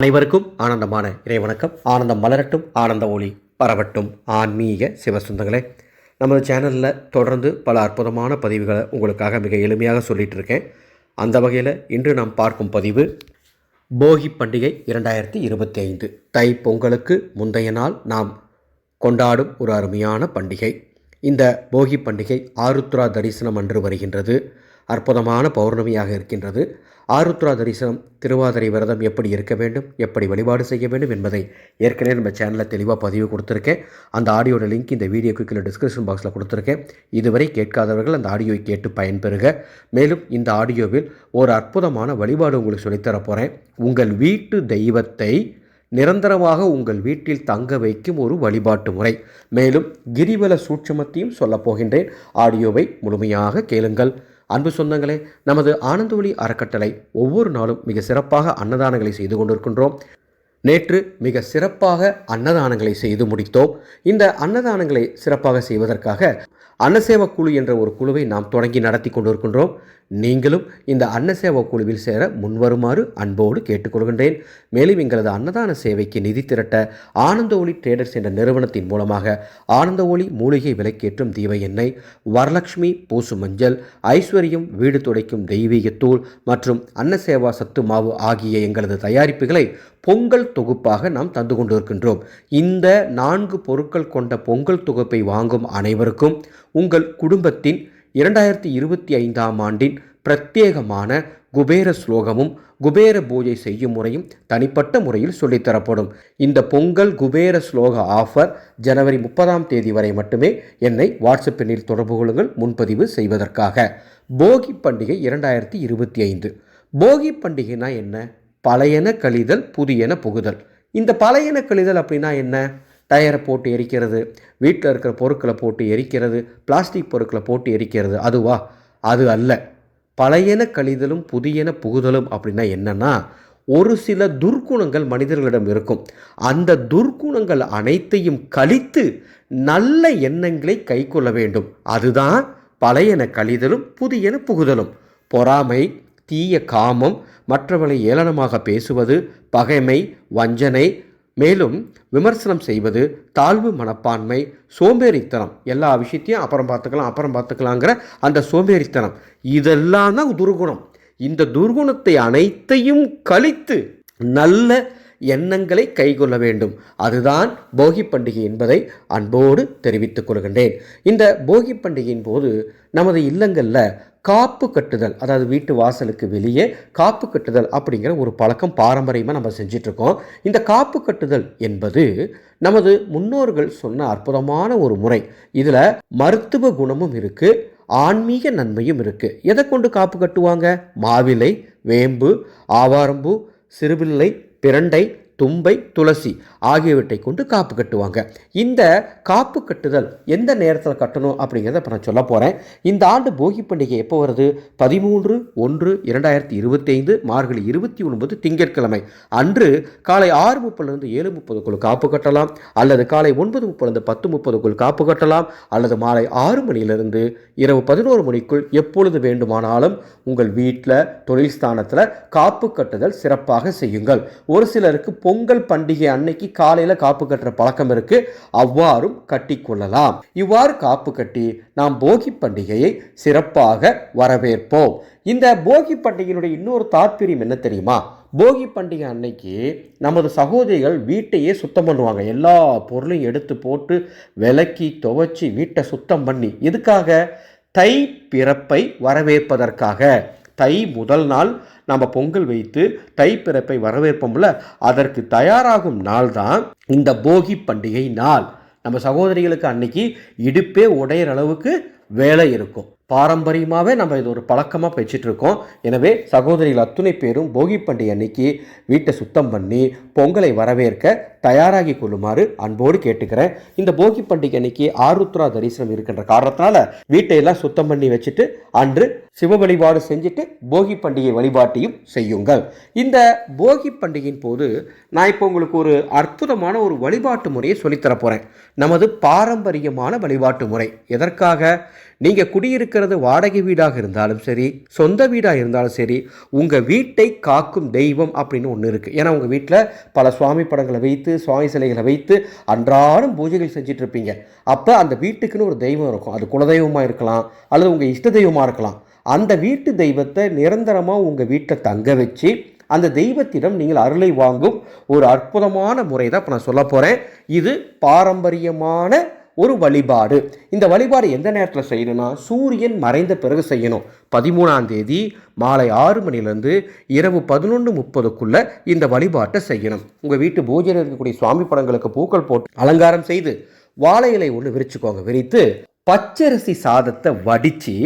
அனைவருக்கும் ஆனந்தமான இறை வணக்கம் ஆனந்தம் மலரட்டும் ஆனந்த ஒளி பரவட்டும். ஆன்மீக சிவசுந்தங்களே நமது சேனலில் தொடர்ந்து பல அற்புதமான பதிவுகளை உங்களுக்காக மிக எளிமையாக சொல்லிட்டு இருக்கேன். அந்த வகையில் இன்று நாம் பார்க்கும் பதிவு போகி பண்டிகை இரண்டாயிரத்தி இருபத்தி ஐந்து தை பொங்கலுக்கு முந்தைய நாள் நாம் கொண்டாடும் ஒரு அருமையான பண்டிகை. இந்த போகி பண்டிகை ஆருத்ரா தரிசனம் அன்று வருகின்றது. அற்புதமான பௌர்ணமியாக இருக்கின்றது. ஆருத்ரா தரிசனம் திருவாதிரை விரதம் எப்படி இருக்க வேண்டும் எப்படி வழிபாடு செய்ய வேண்டும் என்பதை ஏற்கனவே நம்ம சேனலில் தெளிவாக பதிவு கொடுத்துருக்கேன். அந்த ஆடியோட லிங்க் இந்த வீடியோக்கு கீழே டிஸ்கிரிப்ஷன் பாக்ஸில் கொடுத்துருக்கேன். இதுவரை கேட்காதவர்கள் அந்த ஆடியோவை கேட்டு பயன்பெறுக. மேலும் இந்த ஆடியோவில் ஒரு அற்புதமான வழிபாடு உங்களுக்கு சொல்லித்தர போகிறேன் உங்கள் வீட்டு தெய்வத்தை நிரந்தரமாக உங்கள் வீட்டில் தங்க வைக்கும் ஒரு வழிபாட்டு முறை. மேலும் கிரிவல சூட்சமத்தையும் சொல்லப் போகின்றேன். ஆடியோவை முழுமையாக கேளுங்கள். அன்பு சொந்தங்களே நமது ஆனந்தொளி அறக்கட்டளை ஒவ்வொரு நாளும் மிக சிறப்பாக அன்னதானங்களை செய்து கொண்டிருக்கின்றோம். நேற்று மிக சிறப்பாக அன்னதானங்களை செய்து முடித்தோம். இந்த அன்னதானங்களை சிறப்பாக செய்வதற்காக அன்னசேவ குழு என்ற ஒரு குழுவை நாம் தொடங்கி நடத்தி கொண்டிருக்கின்றோம். நீங்களும் இந்த அன்னசேவா குழுவில் சேர முன்வருமாறு அன்போடு கேட்டுக்கொள்கின்றேன். மேலும் எங்களது அன்னதான சேவைக்கு நிதி திரட்ட ஆனந்த ஒளி ட்ரேடர்ஸ் என்ற நிறுவனத்தின் மூலமாக ஆனந்த ஒளி மூலிகை விலைக்கேற்றும் தீப எண்ணெய் வரலட்சுமி பூசு மஞ்சள் ஐஸ்வர்யம் வீடு துடைக்கும் தெய்வீகத்தூள் மற்றும் அன்னசேவா சத்து மாவு ஆகிய எங்களது தயாரிப்புகளை பொங்கல் தொகுப்பாக நாம் தந்து கொண்டிருக்கின்றோம். இந்த நான்கு பொருட்கள் கொண்ட பொங்கல் தொகுப்பை வாங்கும் அனைவருக்கும் உங்கள் குடும்பத்தின் இரண்டாயிரத்தி இருபத்தி ஐந்தாம் ஆண்டின் பிரத்யேகமான குபேர ஸ்லோகமும் குபேர பூஜை செய்யும் முறையும் தனிப்பட்ட முறையில் சொல்லித்தரப்படும். இந்த பொங்கல் குபேர ஸ்லோக ஆஃபர் ஜனவரி முப்பதாம் தேதி வரை மட்டுமே என்னை வாட்ஸ்அப் எண்ணில் தொடர்பு கொள்ளுங்கள். முன்பதிவு செய்வதற்காக போகி பண்டிகை இரண்டாயிரத்தி இருபத்தி ஐந்து. போகி பண்டிகைனா என்ன? பழையன கழிதல் புதியன புகுதல். இந்த பழையன கழிதல் அப்படின்னா என்ன? டயரை போட்டு எரிக்கிறது வீட்டில் இருக்கிற பொருட்களை போட்டு எரிக்கிறது பிளாஸ்டிக் பொருட்களை போட்டு எரிக்கிறது. அதுவா? அது அல்ல. பழையன கழிதலும் புதியன புகுதலும் அப்படின்னா என்னென்னா ஒரு சில துர்க்குணங்கள் மனிதர்களிடம் இருக்கும். அந்த துர்க்குணங்கள் அனைத்தையும் கழித்து நல்ல எண்ணங்களை கை கொள்ள வேண்டும். அதுதான் பழையன கழிதலும் புதியன புகுதலும். பொறாமை தீய காமம் மற்றவர்களை ஏளனமாக பேசுவது பகைமை வஞ்சனை மேலும் விமர்சனம் செய்வது தாழ்வு மனப்பான்மை சோம்பேறித்தனம். எல்லா விஷயத்தையும் அப்புறம் பார்த்துக்கலாம் அப்புறம் பார்த்துக்கலாங்கிற அந்த சோம்பேறித்தனம். இதெல்லாம் தான் துர்குணம். இந்த துர்குணத்தை அனைத்தையும் கழித்து நல்ல எண்ணங்களை கைகொள்ள வேண்டும். அதுதான் போகி பண்டிகை என்பதை அன்போடு தெரிவித்துக் கொள்கின்றேன். இந்த போகி பண்டிகையின் போது நமது இல்லங்களில் காப்பு கட்டுதல் அதாவது வீட்டு வாசலுக்கு வெளியே காப்பு கட்டுதல் அப்படிங்கிற ஒரு பழக்கம் பாரம்பரியமாக நம்ம செஞ்சிட்ருக்கோம். இந்த காப்பு கட்டுதல் என்பது நமது முன்னோர்கள் சொன்ன அற்புதமான ஒரு முறை. இதில் மருத்துவ குணமும் இருக்குது ஆன்மீக நன்மையும் இருக்குது எதை கொண்டு காப்பு கட்டுவாங்க? மாவிலை வேம்பு ஆவாரம்பூ சிறுபிள்ளை பிரண்டை தும்பை துளசி ஆகியவற்றை கொண்டு காப்பு கட்டுவாங்க. இந்த காப்பு கட்டுதல் எந்த நேரத்தில் கட்டணும் அப்படிங்கிறத இப்போ நான் சொல்ல போகிறேன் இந்த ஆண்டு போகி பண்டிகை எப்போ வருது? பதிமூன்று ஒன்று இரண்டாயிரத்தி இருபத்தி ஐந்து மார்கழி இருபத்தி ஒன்பது திங்கட்கிழமை. அன்று காலை ஆறு முப்பதுலேருந்து ஏழு முப்பதுக்குள் காப்பு கட்டலாம் அல்லது காலை ஒன்பது முப்பதுலேருந்து பத்து முப்பதுக்குள் காப்பு கட்டலாம் அல்லது மாலை ஆறு மணியிலிருந்து இரவு பதினோரு மணிக்குள் எப்பொழுது வேண்டுமானாலும் உங்கள் வீட்டில் தொழில் ஸ்தானத்தில் காப்பு கட்டுதல் சிறப்பாக செய்யுங்கள். ஒரு சிலருக்கு பொங்கல் பண்டிகை அன்னைக்கு காலையில் காப்பு கட்டுற பழக்கம் இருக்கு. அவ்வாறும் கட்டிக்கொள்ளலாம் இவ்வாறு காப்பு கட்டி நாம் போகி பண்டிகையை சிறப்பாக வரவேற்போம். இந்த போகி பண்டிகையினுடைய இன்னொரு தாற்பயம் என்ன தெரியுமா? போகி பண்டிகை அன்னைக்கு நமது சகோதரிகள் வீட்டையே சுத்தம் பண்ணுவாங்க. எல்லா பொருளையும் எடுத்து போட்டு விலக்கி துவைச்சி வீட்டை சுத்தம் பண்ணி எதுக்காக? தை பிறப்பை வரவேற்பதற்காக. தை முதல் நாள் நம்ம பொங்கல் வைத்து தை பிறப்பை வரவேற்போம்ல? அதற்கு தயாராகும் நாள் தான் இந்த போகி பண்டிகை நாள். நம்ம சகோதரிகளுக்கு அன்னைக்கு இடுப்பே உடையிற அளவுக்கு வேலை இருக்கும். பாரம்பரியமாகவே நம்ம இது ஒரு பழக்கமாக வச்சுட்டு இருக்கோம் எனவே சகோதரிகள் அத்துணை பேரும் போகி பண்டிகை அன்னைக்கு வீட்டை சுத்தம் பண்ணி பொங்கலை வரவேற்க தயாராகி கொள்ளுமாறு அன்போடு கேட்டுக்கிறேன். இந்த போகி பண்டிகை அன்னைக்கு ஆருத்ரா தரிசனம் இருக்கின்ற காரணத்தினால வீட்டையெல்லாம் சுத்தம் பண்ணி வச்சுட்டு அன்று சிவ வழிபாடு செஞ்சுட்டு போகி பண்டிகை வழிபாட்டையும் செய்யுங்கள். இந்த போகி பண்டிகையின் போது நான் இப்போ உங்களுக்கு ஒரு அற்புதமான ஒரு வழிபாட்டு முறையை சொல்லித்தர போகிறேன் நமது பாரம்பரியமான வழிபாட்டு முறை. எதற்காக? நீங்கள் குடியிருக்கிறது வாடகை வீடாக இருந்தாலும் சரி சொந்த வீடாக இருந்தாலும் சரி உங்கள் வீட்டை காக்கும் தெய்வம் அப்படின்னு ஒன்று இருக்குது ஏன்னா உங்கள் வீட்டில் பல சுவாமி படங்களை வைத்து சுவாமி சிலைகளை வைத்து அன்றாடம் பூஜைகள் செஞ்சுட்டு இருப்பீங்க. அப்போ அந்த வீட்டுக்குன்னு ஒரு தெய்வம் இருக்கும். அது குலதெய்வமாக இருக்கலாம் அல்லது உங்கள் இஷ்ட தெய்வமாக இருக்கலாம். அந்த வீட்டு தெய்வத்தை நிரந்தரமாக உங்கள் வீட்டில் தங்க வச்சு அந்த தெய்வத்திடம் நீங்கள் அருளை வாங்கும் ஒரு அற்புதமான முறை தான் இப்போ நான் சொல்ல போகிறேன் இது பாரம்பரியமான ஒரு வழிபாடு. இந்த வழிபாடு எந்த நேரத்தில் செய்யணும்னா சூரியன் மறைந்த பிறகு செய்யணும். பதிமூணாம் தேதி மாலை ஆறு மணிலேருந்து இரவு பதினொன்று முப்பதுக்குள்ளே இந்த வழிபாட்டை செய்யணும். உங்கள் வீட்டு பூஜையில் இருக்கக்கூடிய சுவாமி படங்களுக்கு பூக்கள் போட்டு அலங்காரம் செய்து வாழை இலை ஒன்று விரிச்சுக்கோங்க. விரித்து பச்சரிசி சாதத்தை வடித்து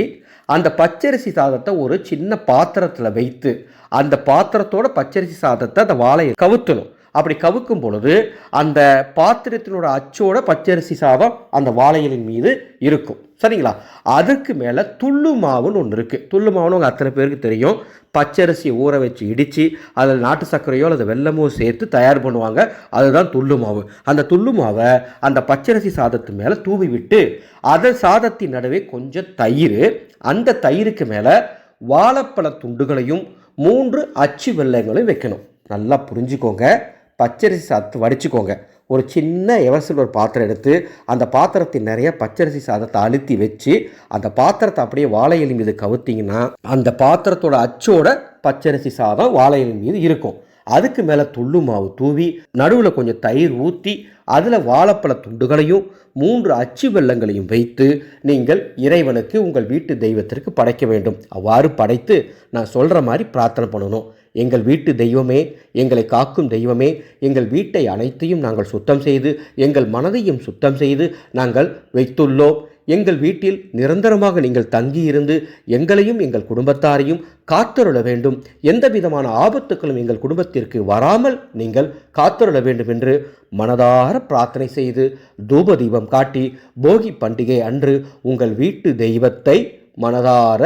அந்த பச்சரிசி சாதத்தை ஒரு சின்ன பாத்திரத்தில் வைத்து அந்த பாத்திரத்தோட பச்சரிசி சாதத்தை அந்த வாழையை கவுத்தணும். அப்படி கவுக்கும் பொழுது அந்த பாத்திரத்தினோட அச்சோட பச்சரிசி சாதம் அந்த வாழைகளின் மீது இருக்கும். சரிங்களா? அதுக்கு மேலே துள்ளு மாவுன்னு ஒன்று இருக்குது துள்ளு மாவுன்னு உங்கள் அத்தனை பேருக்கு தெரியும். பச்சரிசியை ஊற வச்சு இடித்து அதில் நாட்டு சர்க்கரையோ அல்லது வெல்லமோ சேர்த்து தயார் பண்ணுவாங்க. அதுதான் துள்ளு மாவு. அந்த துள்ளு மாவை அந்த பச்சரிசி சாதத்து மேலே தூவி விட்டு அதை சாதத்தின் நடுவே கொஞ்சம் தயிர் அந்த தயிருக்கு மேலே வாழைப்பழ துண்டுகளையும் மூன்று அச்சு வெள்ளங்களையும் வைக்கணும். நல்லா புரிஞ்சுக்கோங்க. பச்சரிசி சாதத்தை வடிச்சுக்கோங்க. ஒரு சின்ன எவர்சில் ஒரு பாத்திரம் எடுத்து அந்த பாத்திரத்தின் நிறைய பச்சரிசி சாதத்தை அழுத்தி வச்சு அந்த பாத்திரத்தை அப்படியே வாழை மீது கவுத்திங்கன்னா அந்த பாத்திரத்தோட அச்சோட பச்சரிசி சாதம் வாழை மீது இருக்கும். அதுக்கு மேலே துள்ளு மாவு தூவி நடுவில் கொஞ்சம் தயிர் ஊற்றி அதில் வாழைப்பழ துண்டுகளையும் மூன்று அச்சு வெள்ளங்களையும் வைத்து நீங்கள் இறைவனுக்கு உங்கள் வீட்டு தெய்வத்திற்கு படைக்க வேண்டும். அவ்வாறு படைத்து நான் சொல்கிற மாதிரி பிரார்த்தனை பண்ணணும். எங்கள் வீட்டு தெய்வமே எங்களை காக்கும் தெய்வமே எங்கள் வீட்டை அனைத்தையும் நாங்கள் சுத்தம் செய்து எங்கள் மனதையும் சுத்தம் செய்து நாங்கள் வைத்துள்ளோம். எங்கள் வீட்டில் நிரந்தரமாக நீங்கள் தங்கியிருந்து எங்களையும் எங்கள் குடும்பத்தாரையும் காத்தருள வேண்டும். எந்த விதமான ஆபத்துக்களும் எங்கள் குடும்பத்திற்கு வராமல் நீங்கள் காத்தருள வேண்டும் என்று மனதார பிரார்த்தனை செய்து தூப தீபம் காட்டி போகி பண்டிகை அன்று உங்கள் வீட்டு தெய்வத்தை மனதார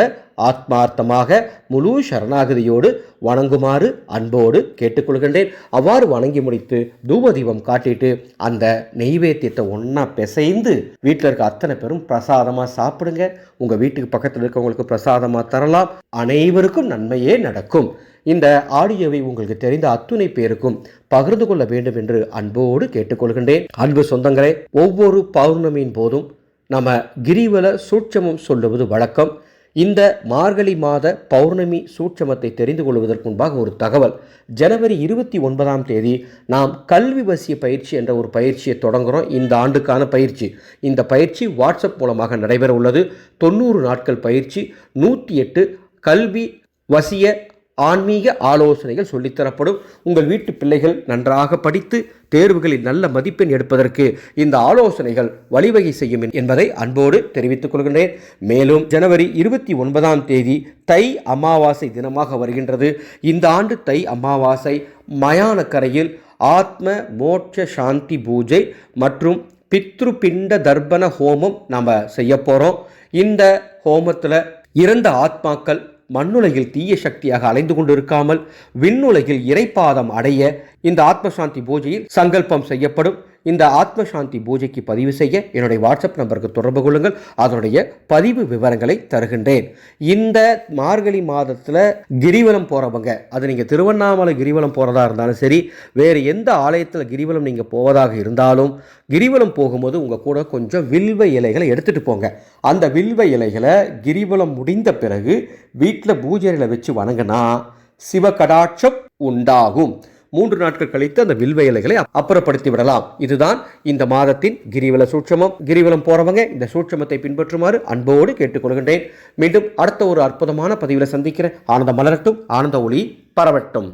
ஆத்மார்த்தமாக முழு சரணாகதியோடு வணங்குமாறு அன்போடு கேட்டுக்கொள்கின்றேன். அவ்வாறு வணங்கி முடித்து தூபதீபம் காட்டிட்டு அந்த நெய்வேத்தியத்தை ஒன்றா பிசைந்து வீட்டில் இருக்க அத்தனை பேரும் பிரசாதமாக சாப்பிடுங்க. உங்கள் வீட்டுக்கு பக்கத்தில் இருக்கவங்களுக்கு பிரசாதமாக தரலாம். அனைவருக்கும் நன்மையே நடக்கும். இந்த ஆடியோவை உங்களுக்கு தெரிந்த அத்துணை பேருக்கும் பகிர்ந்து கொள்ள வேண்டும் என்று அன்போடு கேட்டுக்கொள்கின்றேன். அன்பு சொந்தங்களே ஒவ்வொரு பௌர்ணமியின் போதும் நம்ம கிரிவல சூட்சமம் சொல்லுவது வழக்கம். இந்த மார்கழி மாத பௌர்ணமி சூட்சமத்தை தெரிந்து கொள்வதற்கு முன்பாக ஒரு தகவல். ஜனவரி இருபத்தி ஒன்பதாம் தேதி நாம் கல்வி வசிய பயிற்சி என்ற ஒரு பயிற்சியை தொடங்குகிறோம் இந்த ஆண்டுக்கான பயிற்சி. இந்த பயிற்சி வாட்ஸ்அப் மூலமாக நடைபெற உள்ளது. தொண்ணூறு நாட்கள் பயிற்சி. நூற்றி எட்டு கல்வி வசிய ஆன்மீக ஆலோசனைகள் சொல்லித்தரப்படும். உங்கள் வீட்டு பிள்ளைகள் நன்றாக படித்து தேர்வுகளில் நல்ல மதிப்பெண் எடுப்பதற்கு இந்த ஆலோசனைகள் வழிவகை செய்யும் என்பதை அன்போடு தெரிவித்துக் கொள்கின்றேன். மேலும் ஜனவரி இருபத்தி ஒன்பதாம் தேதி தை அமாவாசை தினமாக வருகின்றது. இந்த ஆண்டு தை அமாவாசை மயானக்கரையில் ஆத்ம மோட்ச சாந்தி பூஜை மற்றும் பித்ரு பிண்ட தர்ப்பண ஹோமம் நாம் செய்ய போகிறோம் இந்த ஹோமத்தில் இறந்த ஆத்மாக்கள் மண்ணுலகில் தீய சக்தியாக அலைந்து கொண்டிருக்காமல் விண்ணுலகில் இறைப்பாதம் அடைய இந்த ஆத்மசாந்தி பூஜையில் சங்கல்பம் செய்யப்படும். இந்த ஆத்மசாந்தி பூஜைக்கு பதிவு செய்ய என்னுடைய வாட்ஸ்அப் நம்பருக்கு தொடர்பு கொள்ளுங்கள். அதனுடைய பதிவு விவரங்களை தருகின்றேன். இந்த மார்கழி மாதத்தில் கிரிவலம் போகிறவங்க அது நீங்கள் திருவண்ணாமலை கிரிவலம் போகிறதா இருந்தாலும் சரி வேறு எந்த ஆலயத்தில் கிரிவலம் நீங்கள் போவதாக இருந்தாலும் கிரிவலம் போகும்போது உங்கள் கூட கொஞ்சம் வில்வ இலைகளை எடுத்துகிட்டு போங்க. அந்த வில்வ இலைகளை கிரிவலம் முடிந்த பிறகு வீட்டில் பூஜையில் வச்சு வணங்கினா சிவகடாட்சம் உண்டாகும். மூன்று நாட்கள் கழித்து அந்த வில்வ இலைகளை அப்புறப்படுத்தி விடலாம். இதுதான் இந்த மாதத்தின் கிரிவல சூட்சமம். கிரிவலம் போறவங்க இந்த சூட்சமத்தை பின்பற்றுமாறு அன்போடு கேட்டுக்கொள்கின்றேன். மீண்டும் அடுத்த ஒரு அற்புதமான பதிவில் சந்திக்கிறேன். ஆனந்த மலரட்டும் ஆனந்த ஒளி பரவட்டும்.